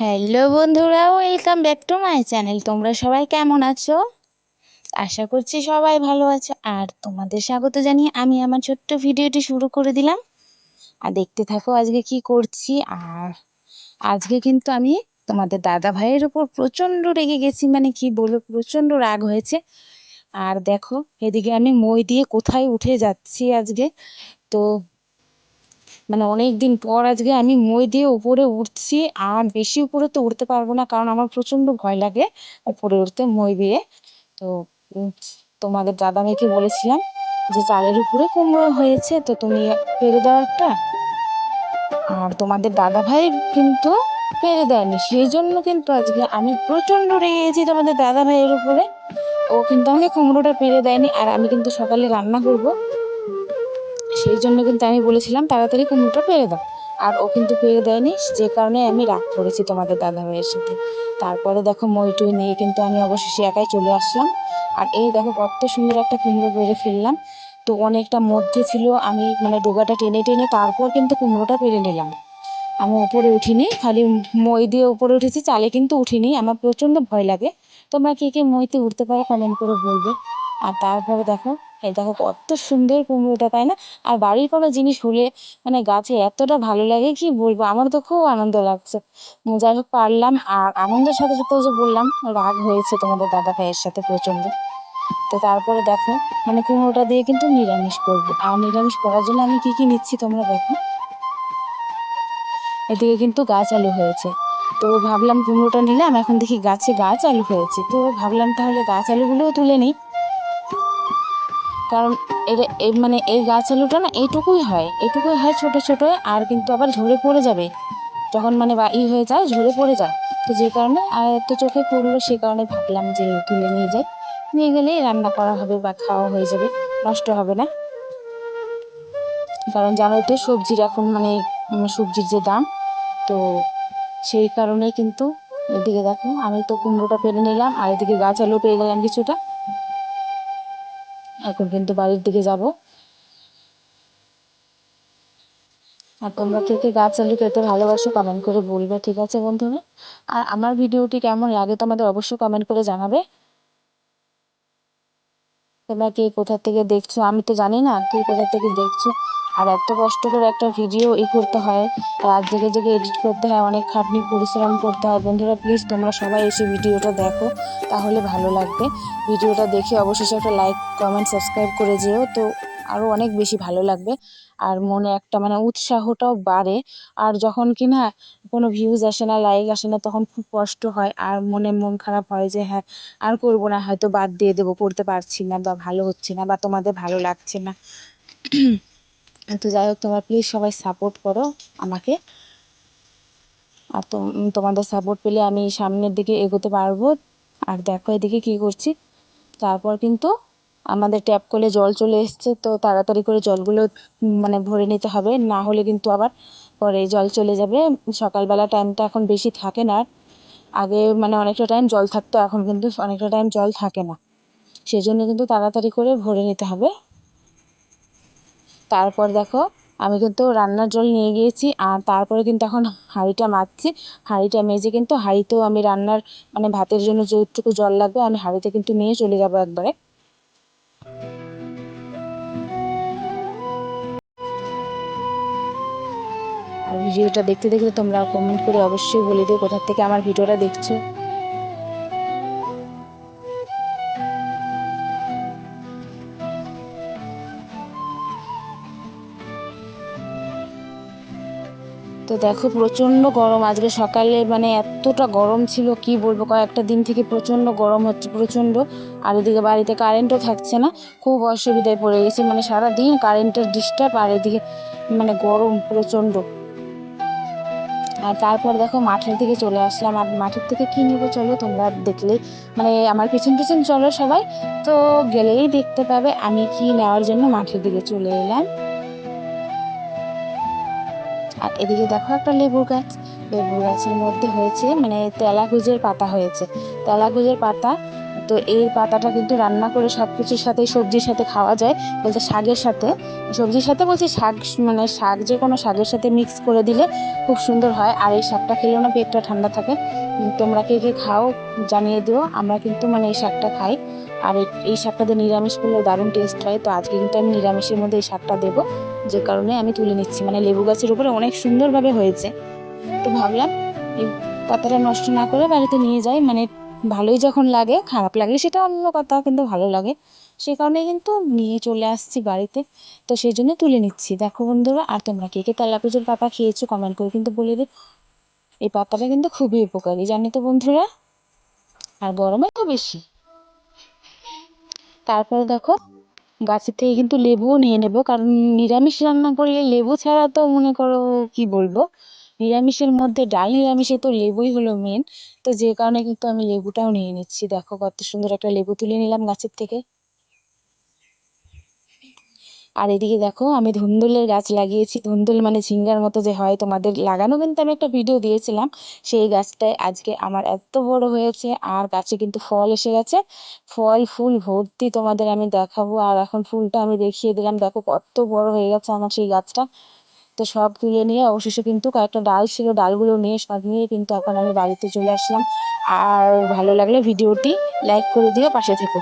Hello বন্ধুরা welcome back to my channel তোমরা সবাই কেমন আছো? আশা করছি সবাই ভালো আছো। আর তোমাদের স্বাগত জানিয়ে আমি আমার ছোট্ট ভিডিওটি শুরু করে দিলাম। আর দেখতে থাকো আজকে কি করছি। আর আজকে কিন্তু আমি তোমাদের দাদা ভাইয়ের উপর প্রচণ্ড রেগে গেছি। মানে কি বলব, প্রচণ্ড রাগ হয়েছে। আর দেখো, এদিকে আমি মই দিয়ে কোথায় উঠে যাচ্ছি আজকে। তো মানে অনেক দিন পর আজকে আমি মই দিয়ে উপরে উঠছি, আর বেশি উপরে তো উঠতে পারব না কারণ আমার প্রচণ্ড ভয় লাগে উপরে উঠতে মই দিয়ে। তো তোমাদের দাদা মেয়েকে বলেছিলাম যে চালের উপরে কুমড়ো হয়েছে, তো তুমি পেরে দাও একটা। আর তোমাদের দাদা ভাই কিন্তু পেরে দেয়নি, সেই জন্য কিন্তু আজকে আমি প্রচণ্ড রেগে গেছি তোমাদের দাদা ভাইয়ের উপরে। ও কিন্তু আমাকে কুমড়োটা পেরে দেয়নি, আর আমি কিন্তু সকালে রান্না করব। সেই জন্য কিন্তু আমি বলেছিলাম, তাড়াতাড়ি কুমড়োটা পেরে দাও। আর ও কিন্তু পেরে দেয়নি, যে কারণে আমি রাগ করেছি তোমাদের দাদা ভাইয়ের সাথে। তারপরে দেখো মইটুই নিয়ে কিন্তু আমি অবশেষে একাই চলে আসলাম। আর এই দেখো কত সুন্দর একটা কুমড়ো পেরে ফেললাম। তো অনেকটা মধ্যে ছিল, আমি মানে ডোগাটা টেনে টেনে তারপর কিন্তু কুমড়োটা পেরে নিলাম। আমি উপরে উঠিনি, খালি মই দিয়ে উপরে উঠেছি, চালে কিন্তু উঠিনি, আমার প্রচণ্ড ভয় লাগে। তোমরা কে কে মইতে উঠতে পারো কমেন্ট করে বলবে। আর তারপরে দেখো এই দেখো কত সুন্দর কুমড়োটা, তাই না? আর বাড়ির কোনো জিনিস হলে মানে গাছে এতটা ভালো লাগে কি বলব? আমার তো খুব আনন্দ লাগছে। যাই হোক, পারলাম। আর আনন্দের সাথে সাথে যে বললাম, রাগ হয়েছে তোমাদের দাদা ভাইয়ের সাথে প্রচণ্ড তো তারপরে দেখো মানে কুমড়োটা দিয়ে কিন্তু নিরামিষ করব। আর নিরামিষ করার জন্য আমি কি কি নিচ্ছি তোমরা দেখো। এদিকে কিন্তু গাছ আলু হয়েছে। তো ভাবলাম কুমড়োটা নিলাম, এখন দেখি গাছে গাছ আলু হয়েছে। তো ভাবলাম তাহলে গাছ আলুগুলোও তুলে নিই। কারণ এটা এই মানে এই গাছ আলুটা না এইটুকুই হয়। এইটুকুই হয় ছোটো ছোটো, আর কিন্তু আবার ঝরে পড়ে যাবে। যখন মানে বা ই হয়ে যায়, ঝরে পড়ে যায়। তো যে কারণে, আর একটু চোখে পড়ল, সে কারণে ভাবলাম যে তুলে নিয়ে যাই। নিয়ে গেলেই রান্না করা হবে বা খাওয়া হয়ে যাবে, নষ্ট হবে না। কারণ জানোই তো, সবজির এখন মানে সবজির যে দাম, তো সেই কারণে কিন্তু এদিকে দেখো, আমি তো কুমড়োটা পেরে নিলাম, আর এদিকে গাছ আলু পেয়ে গেলাম কিছুটা। এখন কিন্তু বাড়ির দিকে যাব। আর তোমরা কে কে গাছ আলু খেতে ভালোবাসো কমেন্ট করে বলবে, ঠিক আছে বন্ধুরা? আর আমার ভিডিওটি কেমন লাগে তোমাদের অবশ্যই কমেন্ট করে জানাবে। তোমরা কে কোথা থেকে দেখছ? আমি তো জানি না কে কোথা থেকে দেখছ। আর এত কষ্ট করে একটা ভিডিও ই করতে হয়, রাত জেগে জেগে এডিট করতে হয়, অনেক খাটনি পরিশ্রম করতে হয়। বন্ধুরা প্লিজ তোমরা সবাই এসে ভিডিওটা দেখো, তাহলে ভালো লাগবে। ভিডিওটা দেখে অবশেষে একটা লাইক কমেন্ট সাবস্ক্রাইব করে যেও, তো আরও অনেক বেশি ভালো লাগবে। আর মনে একটা মানে উৎসাহটাও বাড়ে। আর যখন কি না কোনো ভিউজ আসে না লাইক আসে না, তখন খুব কষ্ট হয়। আর মনে মন খারাপ হয় যে হ্যাঁ আর করব না, হয়তো বাদ দিয়ে দেবো, করতে পারছি না বা ভালো হচ্ছে না বা তোমাদের ভালো লাগছে না। তো যাই হোক, তোমরা প্লিজ সবাই সাপোর্ট করো আমাকে। আর তো তোমাদের সাপোর্ট পেলে আমি সামনের দিকে এগোতে পারব। আর দেখো এদিকে কী করছি। তারপর কিন্তু আমাদের ট্যাপ কলে জল চলে এসছে, তো তাড়াতাড়ি করে জলগুলো মানে ভরে নিতে হবে। না হলে কিন্তু আবার পরে জল চলে যাবে। সকালবেলা টাইমটা এখন বেশি থাকে না। আগে মানে অনেকটা টাইম জল থাকতো, এখন কিন্তু অনেকটা টাইম জল থাকে না। সেজন্য কিন্তু তাড়াতাড়ি করে ভরে নিতে হবে। তারপর দেখো, আমি কিন্তু রান্নার জল নিয়ে গিয়েছি, আর তারপরে কিন্তু এখন হাঁড়িটা মাজছি। হাঁড়িটা মেজে কিন্তু হাঁড়িতেও আমি রান্নার মানে ভাতের জন্য যেটুকু জল লাগবে, আমি হাঁড়িতে কিন্তু নিয়ে চলে যাব একবারে। আর ভিডিওটা দেখতে দেখতে তোমরা কমেন্ট করে অবশ্যই বলে দিও, কোথা থেকে আমার ভিডিওটা দেখছ। তো দেখো, প্রচণ্ড গরম। আজকে সকালে মানে এতটা গরম ছিল, কি বলব, কয়েকটা দিন থেকে প্রচণ্ড গরম হচ্ছে, প্রচণ্ড। আর এদিকে বাড়িতে কারেন্টও থাকছে না, খুব অসুবিধায় পড়ে গেছি। মানে সারাদিন কারেন্টের ডিস্টার্ব আর এদিকে মানে গরম প্রচণ্ড। আর তারপর দেখো, মাঠের দিকে চলে আসলাম। আর মাঠের থেকে কী নেব চলো, তোমরা দেখলে মানে আমার পিছন পিছন চলো সবাই। তো গেলেই দেখতে পাবে আমি কি নেওয়ার জন্য মাঠের দিকে চলে এলাম। আর এদিকে দেখো একটা লেবু গাছ। লেবু গাছের মধ্যে হয়েছে মানে তেলাগুজের পাতা হয়েছে। তেলাগুজের পাতা, তো এই পাতাটা কিন্তু রান্না করে সব কিছুর সাথে, সবজির সাথে খাওয়া যায়, বলতে শাকের সাথে। সবজির সাথে বলছি শাক মানে শাক যে কোনো শাকের সাথে মিক্স করে দিলে খুব সুন্দর হয়। আর এই শাকটা খেলেও না পেটটা ঠান্ডা থাকে। তোমরা কে কে খাও জানিয়ে দিও, আমরা কিন্তু মানে এই শাকটা খাই। আর এই শাকটা দিয়ে নিরামিষ করলে দারুণ টেস্ট হয়। তো আজকে কিন্তু আমি নিরামিষের মধ্যে এই শাকটা দেবো, যে কারণে আমি তুলে নিচ্ছি। মানে লেবু গাছের উপরে অনেক সুন্দরভাবে হয়েছে। তো ভাবলাম এই পাতাটা নষ্ট না করে বাড়িতে নিয়ে যাই। মানে ভালোই যখন লাগে, খারাপ লাগে সেটা অন্য কথা, কিন্তু ভালো লাগে। সে কারণে কিন্তু নিয়ে চলে আসছি বাড়িতে। তো সেই জন্য তুলে নিচ্ছি। দেখো বন্ধুরা, আর তোমরা কে কে তেলাপিজোর পাতা খেয়েছো কমেন্ট করে কিন্তু বলে দিই এই পাতাটা কিন্তু খুবই উপকারী, জানি তো বন্ধুরা? আর গরমে তো বেশি। তারপরে দেখো গাছের থেকে কিন্তু লেবুও নিয়ে নেব। কারণ নিরামিষ রান্না করলে লেবু ছাড়া তো মনে করো কি বলব? নিরামিষের মধ্যে ডাল নিরামিষে তো লেবুই হলো মেন তো যে কারণে কিন্তু আমি লেবুটাও নিয়ে নিচ্ছি। দেখো কত সুন্দর একটা লেবু তুলে নিলাম গাছের থেকে। আর এদিকে দেখো, আমি ধুন্দুলের গাছ লাগিয়েছি। ধুন্দুল মানে ঝিঙ্গার মতো যে হয় তোমাদের লাগানো। কিন্তু আমি একটা ভিডিও দিয়েছিলাম, সেই গাছটায় আজকে আমার এত বড় হয়েছে, আর গাছে কিন্তু ফল এসে গেছে। ফল, ফুল ভর্তি তোমাদের আমি দেখাবো। আর এখন ফুলটা আমি দেখিয়ে দিলাম। দেখো কত বড় হয়ে গেছে আমার সেই গাছটা। তো সব তুলে নিয়ে অবশেষে কিন্তু কয়েকটা ডাল ছিল, ডালগুলো নিয়ে সব নিয়ে কিন্তু এখন আমি বাড়িতে চলে আসলাম। আর ভালো লাগলে ভিডিওটি লাইক করে দিও, পাশে থেকো।